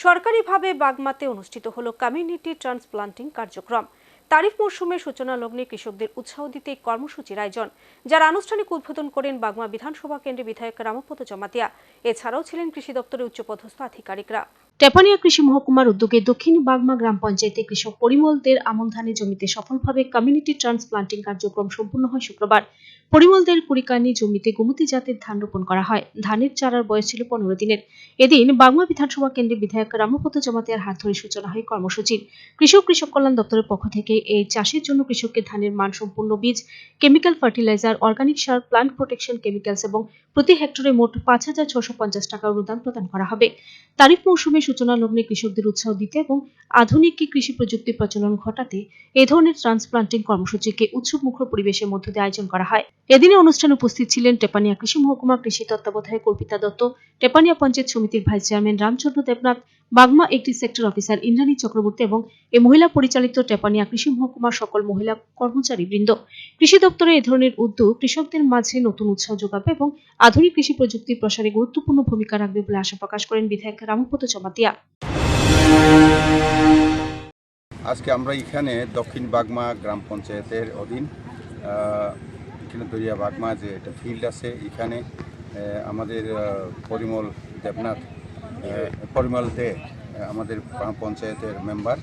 সরকারিভাবে বাগমাতে অনুষ্ঠিত হলো কমিউনিটি ট্রান্সপ্লান্টিং কার্যক্রম। তারিফ মৌসুমের সূচনা লগ্নে কৃষকদের উৎসাহ দিতে কর্মসূচির আয়োজন, যার আনুষ্ঠানিক উদ্বোধন করেন বাগমা বিধানসভা কেন্দ্রের বিধায়ক রামপদ জমাতিয়া। এছাড়াও ছিলেন কৃষি দপ্তরের উচ্চপদস্থ আধিকারিকরা। টেপানিয়া কৃষি মহকুমার উদ্যোগে দক্ষিণ বাগমা গ্রাম পঞ্চায়েতে কৃষক পরিমলদের আমন ধানের জমিতে সফলভাবে কমিউনিটি ট্রান্সপ্লান্টিং কার্যক্রম সম্পূর্ণ হয় শুক্রবার। পরিমলদের কুড়িকানি জমিতে গোমতী জাতের ধান রোপণ করা হয়। ধানের চারার বয়স ছিল পনেরো দিনের। এদিন বাগমা বিধানসভা কেন্দ্রের বিধায়ক রামপদ জমাতিয়ার হাত ধরে সূচনা হয় কর্মসূচির। কৃষক কৃষক কল্যাণ দপ্তরের পক্ষ থেকে এই চাষের জন্য কৃষককে ধানের মানসম্পন্ন বীজ কেমিক্যাল ফার্টিলাইজার অর্গানিক সার প্লান্ট প্রোটেকশন কেমিক্যালস এবং প্রতি হেক্টরে মোট পাঁচ হাজার ছশো পঞ্চাশ টাকা অনুদান প্রদান করা হবে। তারিফ মৌসুমে সূচনা লগ্নে কৃষকদের উৎসাহ দিতে এবং আধুনিক কৃষি প্রযুক্তির প্রচলন ঘটাতে এ ধরনের ট্রান্সপ্লান্টিং কর্মসূচিকে উৎসব মুখর পরিবেশের মধ্য দিয়ে আয়োজন করা হয়। এদিনে অনুষ্ঠানে উপস্থিত ছিলেন টেপানিয়া কৃষি মহকুমা কৃষি তত্ত্বাবধায়ক অর্পিতা দত্ত, টেপানিয়া পঞ্চায়েত সমিতির ভাইস চেয়ারম্যান রামচন্দ্র দেবনাথ বাগমা একটি সেক্টর অফিসার ইন্দ্রাণী চক্রবর্তী এবং এ মহিলা পরিচালিত টেপানিয়া কৃষি মহকুমার সকল মহিলা কর্মচারী বৃন্দ। কৃষি দপ্তরের এ ধরনের উদ্যোগ কৃষকদের মাঝে নতুন উৎসাহ যোগাবে এবং আধুনিক কৃষি প্রযুক্তির প্রসারে গুরুত্বপূর্ণ ভূমিকা রাখবে বলে আশা প্রকাশ করেন বিধায়ক রামপদ চমাতিয়া। আজকে আমরা এখানে দক্ষিণ বাগমা গ্রাম পঞ্চায়েতের অধীন এখানে দরিয়া বাগমা যে একটা ফিল্ড আছে, এখানে আমাদের পরিমল দেবনাথ পরিমল দে আমাদের পঞ্চায়েতের মেম্বার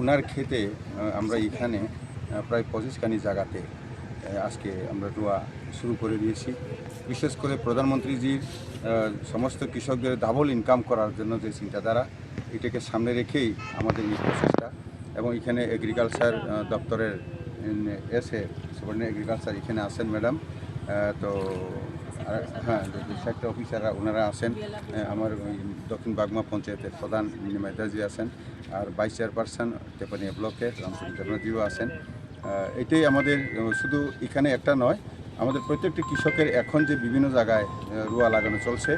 উনার খেতে আমরা এখানে প্রায় পঁচিশখানি জায়গাতে আজকে আমরা রোয়া শুরু করে দিয়েছি। বিশেষ করে প্রধানমন্ত্রীজির সমস্ত কৃষকদের ডাবল ইনকাম করার জন্য যে চিন্তাধারা, এটাকে সামনে রেখেই আমাদের এই প্রচেষ্টা এবং এখানে এগ্রিকালচার দপ্তরের এসে, সুবর্ণ এগ্রিকালচার এখানে আসেন ম্যাডাম। তো হ্যাঁ সেক্টর অফিসাররা ওনারা আহ, আমার দক্ষিণ বাগমা পঞ্চায়েতের প্রধান মেদাজি আছেন আর ভাইস চেয়ারপারসন তেপানিয়া ব্লকের রামচন্দ্র দেবনাথজিও আছেন। এটাই আমাদের শুধু এখানে একটা নয় আমাদের প্রত্যেকটি কৃষকের এখন যে বিভিন্ন জায়গায় রুয়া লাগানো চলছে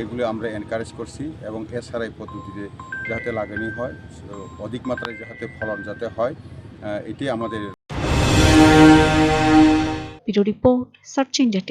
এগুলো আমরা এনকারেজ করছি এবং এসআরআই পদ্ধতিতে যাতে লাগানো হয় অধিক মাত্রায় যাতে ফলন যাতে হয় এটি আমাদের রিপোর্ট সার্চ ইন্ডিয়া